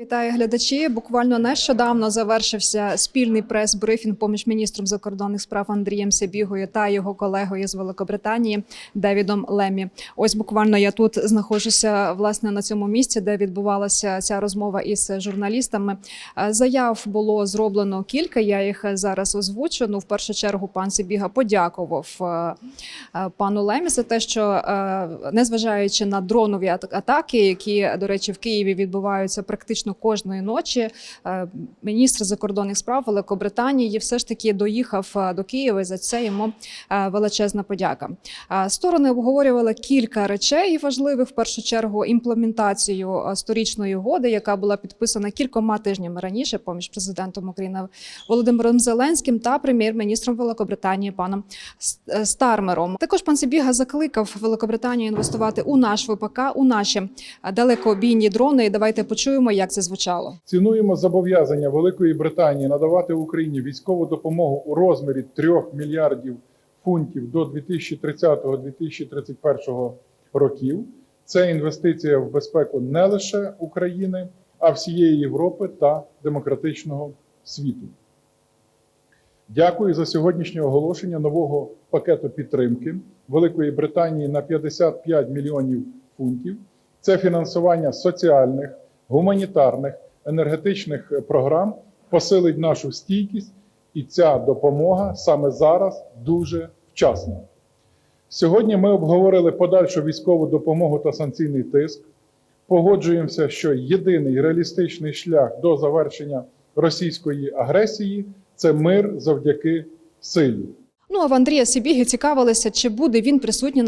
Вітаю глядачі. Буквально нещодавно завершився спільний прес-брифінг поміж міністром закордонних справ Андрієм Себігою та його колегою з Великобританії Девідом Лемі. Ось буквально я тут знаходжуся власне на цьому місці, де відбувалася ця розмова із журналістами. Е, Заяв було зроблено кілька. Я їх зараз озвучу. Ну, в першу чергу, пан Себіга подякував е, е, пану Лемі за те, що незважаючи на дронові ат- атаки, які, до речі, в Києві відбуваються практично кожної ночі. е, Міністр закордонних справ Великобританії все ж таки доїхав е, до Києва. і За це йому е, величезна подяка. Сторони обговорювали кілька речей важливих. В першу чергу імплементацію сторічної угоди, яка була підписана кількома тижнями раніше поміж президентом України Володимиром Зеленським та прем'єр-міністром Великобританії паном Стармером. Також пан Сибіга закликав Великобританію інвестувати у наш ВПК, у наші далекобійні дрони. І давайте почуємо, як це звучало. Цінуємо зобов'язання Великої Британії надавати Україні військову допомогу у розмірі 3 мільярдів фунтів до 2030-2031 років. Це інвестиція в безпеку не лише України, а всієї Європи та демократичного світу. Дякую за сьогоднішнє оголошення нового пакету підтримки Великої Британії на 55 мільйонів фунтів. Це фінансування соціальних, гуманітарних, енергетичних програм посилить нашу стійкість, і ця допомога саме зараз дуже вчасна. Сьогодні ми обговорили подальшу військову допомогу та санкційний тиск. Погоджуємося, що єдиний реалістичний шлях до завершення російської агресії це мир завдяки силі. Ну а в Андрія Сибіги цікавилися, чи буде він присутній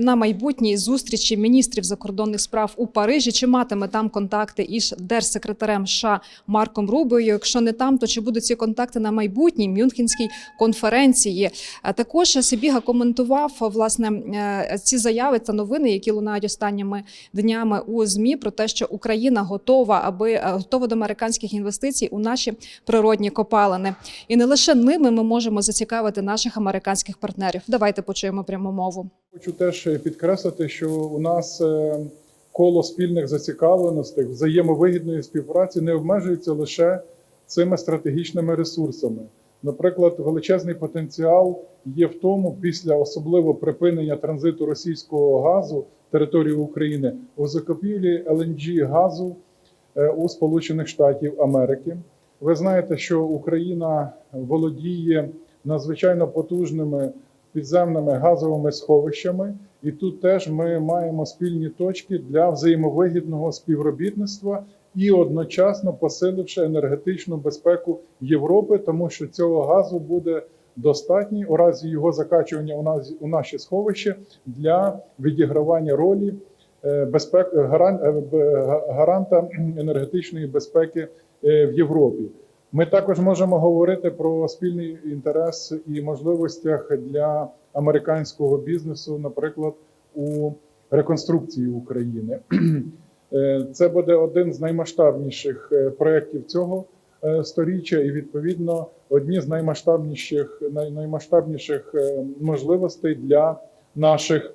на майбутній зустрічі міністрів закордонних справ у Парижі, чи матиме там контакти із держсекретарем США Марком Рубіо. Якщо не там, то чи будуть ці контакти на майбутній Мюнхенській конференції? Також Сибіга коментував власне е, ці заяви та новини, які лунають останніми днями у змі про те, що Україна готова, аби е, готова до американських інвестицій у наші природні копалини. І не лише ними ми можемо зацікавити наших американських партнерів. Давайте почуємо пряму мову. Хочу теж підкреслити, що у нас е, коло спільних зацікавленостей, взаємовигідної співпраці не обмежується лише цими стратегічними ресурсами. Наприклад, величезний потенціал є в тому, після особливо припинення транзиту російського газу території України у закупівлі LNG газу е, у Сполучених Штатів Америки. Ви знаєте, що Україна володіє надзвичайно потужними підземними газовими сховищами, і тут теж ми маємо спільні точки для взаємовигідного співробітництва і одночасно посиливши енергетичну безпеку Європи, тому що цього газу буде достатньо у разі його закачування у нас у наші сховища для відігравання ролі е, безпек гаран- е, гаранта енергетичної безпеки е, в Європі. Ми також можемо говорити про спільний інтерес і можливостях для американського бізнесу, наприклад, у реконструкції України. Е, Це буде один з наймасштабніших е, проєктів цього е, сторіччя, і відповідно одні з наймасштабніших наймасштабніших можливостей для наших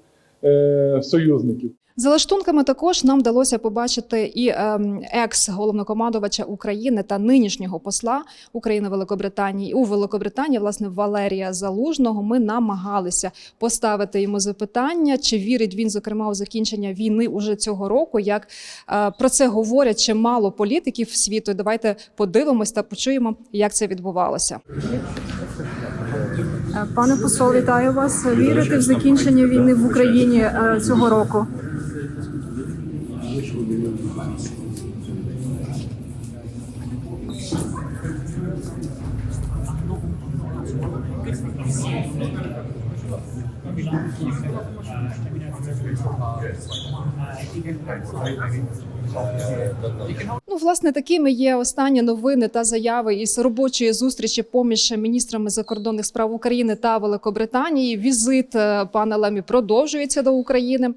союзників. За лаштунками також нам вдалося побачити і ем, екс-головнокомандувача України та нинішнього посла України Великобританії у Великобританії, власне, Валерія Залужного. Ми намагалися поставити йому запитання, чи вірить він, зокрема, у закінчення війни уже цього року. Як е, про це говорять чимало політиків світу. Давайте подивимось та почуємо, як це відбувалося. Пане посол, вітаю вас. Вірите в закінчення війни в Україні е, цього року? Ну, власне, такими є останні новини та заяви із робочої зустрічі поміж міністрами закордонних справ України та Великобританії. Візит е, пана Лемі продовжується до України.